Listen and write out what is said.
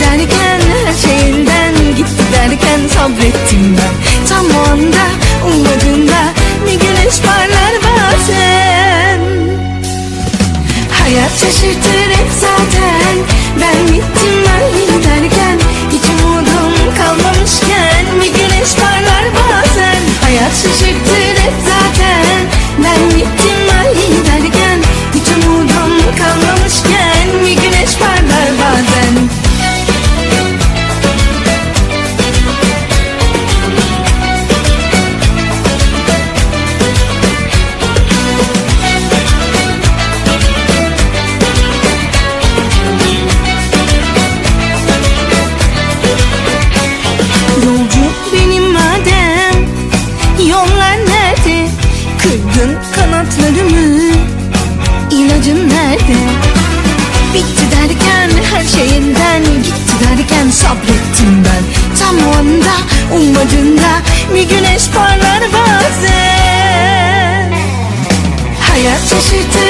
derken her şey elden gitti derken sabrettim ben. Tam o anda ummadığında bir güneş parlar bazen. Hayat şaşırtır hep zaten. Ben gittim sabrettim ben. Tam o anda ummadığında Bir güneş parlar bazen. Hayat şaşırtır